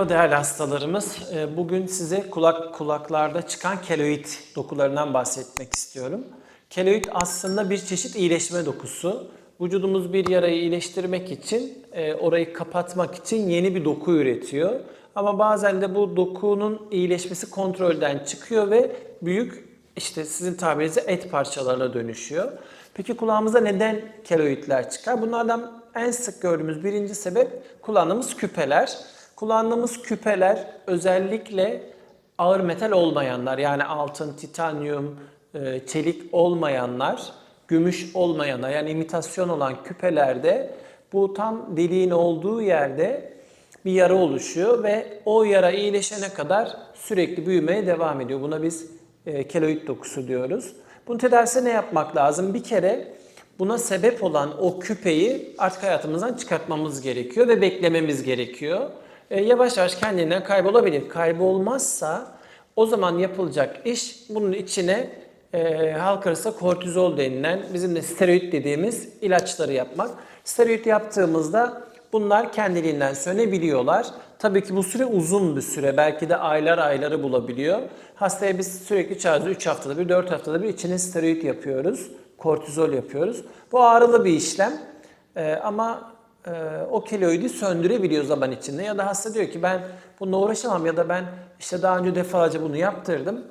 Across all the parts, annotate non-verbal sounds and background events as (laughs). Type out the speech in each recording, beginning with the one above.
Merhaba değerli hastalarımız. Ee, Bugün size kulak kulaklarda çıkan keloid dokularından bahsetmek istiyorum. Keloid aslında bir çeşit iyileşme dokusu. Vücudumuz bir yarayı iyileştirmek için, e, orayı kapatmak için yeni bir doku üretiyor. Ama bazen de bu dokunun iyileşmesi kontrolden çıkıyor ve büyük işte sizin tabirinizde et parçalarına dönüşüyor. Peki kulağımıza neden keloidler çıkar? Bunlardan en sık gördüğümüz birinci sebep kullandığımız küpeler. Kullandığımız küpeler özellikle ağır metal olmayanlar yani altın, titanyum, e, çelik olmayanlar, gümüş olmayanlar yani imitasyon olan küpelerde bu tam deliğin olduğu yerde bir yara oluşuyor ve o yara iyileşene kadar sürekli büyümeye devam ediyor. Buna biz e, keloid dokusu diyoruz. Bunun tedavisine ne yapmak lazım? Bir kere buna sebep olan o küpeyi artık hayatımızdan çıkartmamız gerekiyor ve beklememiz gerekiyor. E, yavaş yavaş kendinden kaybolabilir. Kaybolmazsa o zaman yapılacak iş bunun içine e, halk arasında kortizol denilen bizim de steroid dediğimiz ilaçları yapmak. Steroid yaptığımızda bunlar kendiliğinden sönebiliyorlar. Tabii ki bu süre uzun bir süre. Belki de aylar ayları bulabiliyor. Hastaya biz sürekli çağırıyoruz. 3 haftada bir, 4 haftada bir içine steroid yapıyoruz. Kortizol yapıyoruz. Bu ağrılı bir işlem. Ee, ama e, o keloidi söndürebiliyor zaman içinde. Ya da hasta diyor ki ben bununla uğraşamam ya da ben işte daha önce defalarca bunu yaptırdım.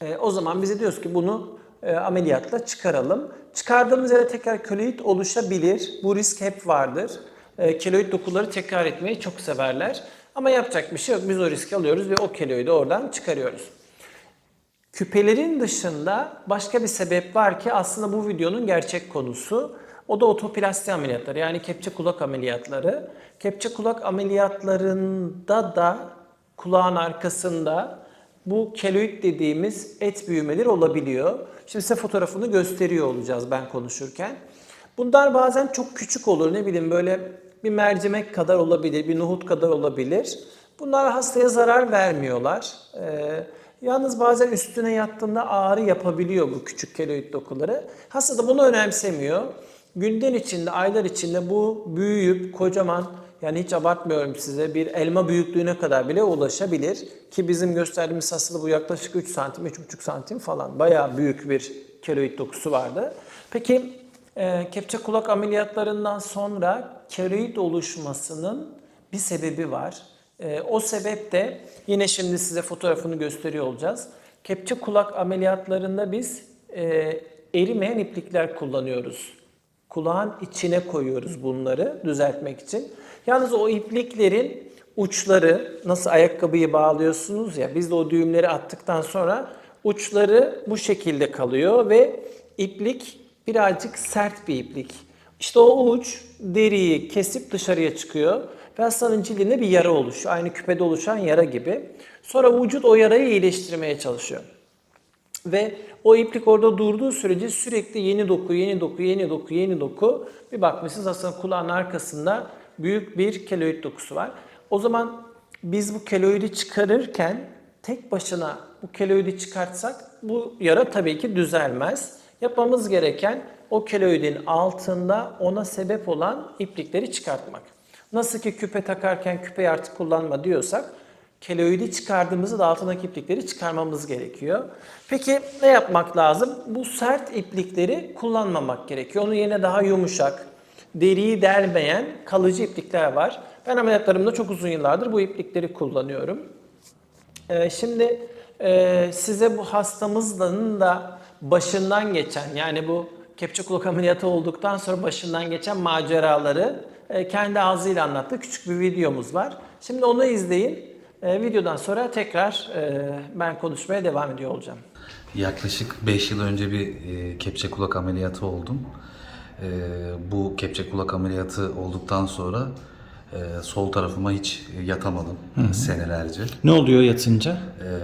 E, o zaman bize diyoruz ki bunu e, ameliyatla çıkaralım. Çıkardığımız yere tekrar keloid oluşabilir. Bu risk hep vardır. E, keloid dokuları tekrar etmeyi çok severler. Ama yapacak bir şey yok. Biz o riski alıyoruz ve o keloidi oradan çıkarıyoruz. Küpelerin dışında başka bir sebep var ki aslında bu videonun gerçek konusu. O da otoplasti ameliyatları yani kepçe kulak ameliyatları. Kepçe kulak ameliyatlarında da kulağın arkasında bu keloid dediğimiz et büyümeleri olabiliyor. Şimdi size fotoğrafını gösteriyor olacağız ben konuşurken. Bunlar bazen çok küçük olur ne bileyim böyle bir mercimek kadar olabilir, bir nohut kadar olabilir. Bunlar hastaya zarar vermiyorlar. Ee, yalnız bazen üstüne yattığında ağrı yapabiliyor bu küçük keloid dokuları. Hasta da bunu önemsemiyor. Günden içinde, aylar içinde bu büyüyüp kocaman yani hiç abartmıyorum size bir elma büyüklüğüne kadar bile ulaşabilir. Ki bizim gösterdiğimiz hastalığı bu yaklaşık 3 santim, 3,5 santim falan. Bayağı büyük bir keloid dokusu vardı. Peki e, kepçe kulak ameliyatlarından sonra keloid oluşmasının bir sebebi var. E, o sebep de yine şimdi size fotoğrafını gösteriyor olacağız. Kepçe kulak ameliyatlarında biz e, erimeyen iplikler kullanıyoruz. Kulağın içine koyuyoruz bunları düzeltmek için. Yalnız o ipliklerin uçları nasıl ayakkabıyı bağlıyorsunuz ya biz de o düğümleri attıktan sonra uçları bu şekilde kalıyor ve iplik birazcık sert bir iplik. İşte o uç deriyi kesip dışarıya çıkıyor ve hastanın cildinde bir yara oluşuyor. Aynı küpede oluşan yara gibi. Sonra vücut o yarayı iyileştirmeye çalışıyor. Ve o iplik orada durduğu sürece sürekli yeni doku, yeni doku, yeni doku, yeni doku. Bir bakmışsınız aslında kulağın arkasında büyük bir keloid dokusu var. O zaman biz bu keloidi çıkarırken tek başına bu keloidi çıkartsak bu yara tabii ki düzelmez. Yapmamız gereken o keloidin altında ona sebep olan iplikleri çıkartmak. Nasıl ki küpe takarken küpeyi artık kullanma diyorsak keloidi çıkardığımızda da altındaki iplikleri çıkarmamız gerekiyor. Peki ne yapmak lazım? Bu sert iplikleri kullanmamak gerekiyor. Onun yerine daha yumuşak, deriyi delmeyen kalıcı iplikler var. Ben ameliyatlarımda çok uzun yıllardır bu iplikleri kullanıyorum. Ee, şimdi e, size bu hastamızın da başından geçen yani bu kepçe kulak ameliyatı olduktan sonra başından geçen maceraları e, kendi ağzıyla anlattığı küçük bir videomuz var. Şimdi onu izleyin. E, videodan sonra tekrar e, ben konuşmaya devam ediyor olacağım. Yaklaşık 5 yıl önce bir e, kepçe kulak ameliyatı oldum. E, bu kepçe kulak ameliyatı olduktan sonra e, sol tarafıma hiç yatamadım senelerce. Ne oluyor yatınca?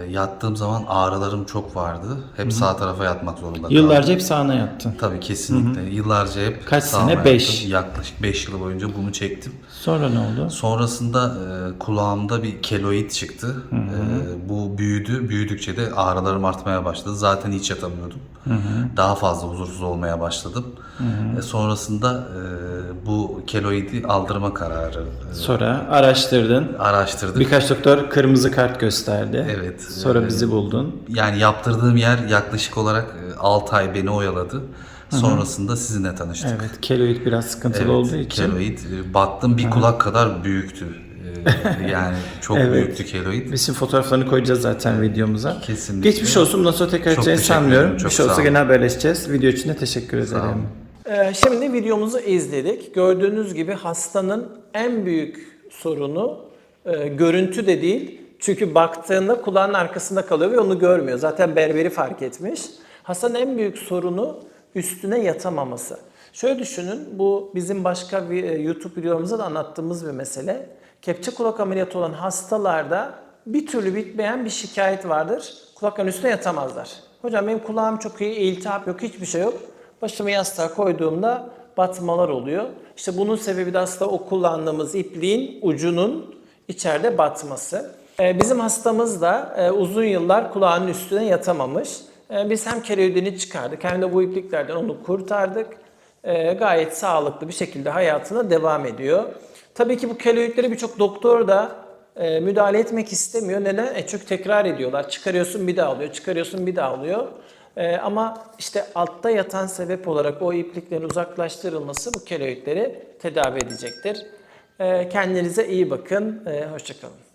E, yattığım zaman ağrılarım çok vardı. Hep sağ tarafa yatmak zorunda kaldım. Yıllarca hep sağına yattın. Tabii kesinlikle. Yıllarca hep Kaç sene? Beş. yattım. Yaklaşık 5 yıl boyunca bunu çektim. Sonra ne oldu? Sonrasında e, kulağımda bir keloid çıktı. E, bu büyüdü. Büyüdükçe de ağrılarım artmaya başladı. Zaten hiç yatamıyordum. Daha fazla huzursuz olmaya başladım. E, sonrasında e, bu keloidi aldırma kararı Sonra araştırdın. araştırdık. Birkaç doktor kırmızı kart gösterdi. Evet. Sonra bizi buldun. Yani yaptırdığım yer yaklaşık olarak 6 ay beni oyaladı. Sonrasında sizinle tanıştık. Evet, keloid biraz sıkıntılı Evet, olduğu için. keloid. e, Baktım bir kulak kadar büyüktü. E, (laughs) yani çok Evet. büyüktü keloid. Biz şimdi fotoğraflarını koyacağız zaten videomuza. Kesinlikle. Geçmiş olsun. Bundan sonra tekrar edeceğini sanmıyorum. çok bir şey olsa gene haberleşeceğiz. Video için de teşekkür ederim. Ee, Şimdi videomuzu izledik. Gördüğünüz gibi hastanın en büyük sorunu e, görüntü de değil. Çünkü baktığında kulağın arkasında kalıyor ve onu görmüyor. Zaten berberi fark etmiş. Hastanın en büyük sorunu üstüne yatamaması. Şöyle düşünün, bu bizim başka bir e, YouTube videomuzda da anlattığımız bir mesele. Kepçe kulak ameliyatı olan hastalarda bir türlü bitmeyen bir şikayet vardır. Kulakların üstüne yatamazlar. Hocam benim kulağım çok iyi, iltihap yok, hiçbir şey yok. Başımı yastığa koyduğumda batmalar oluyor. İşte bunun sebebi de aslında o kullandığımız ipliğin ucunun içeride batması. Ee, Bizim hastamız da e, uzun yıllar kulağının üstüne yatamamış. Ee, Biz hem keloidini çıkardık hem de bu ipliklerden onu kurtardık. Ee, Gayet sağlıklı bir şekilde hayatına devam ediyor. Tabii ki bu keloidleri birçok doktor da e, müdahale etmek istemiyor. Neden? E, çünkü tekrar ediyorlar. Çıkarıyorsun bir daha alıyor, çıkarıyorsun bir daha alıyor. E, ama işte altta yatan sebep olarak o ipliklerin uzaklaştırılması bu keloidleri tedavi edecektir. E, kendinize iyi bakın. E, hoşçakalın.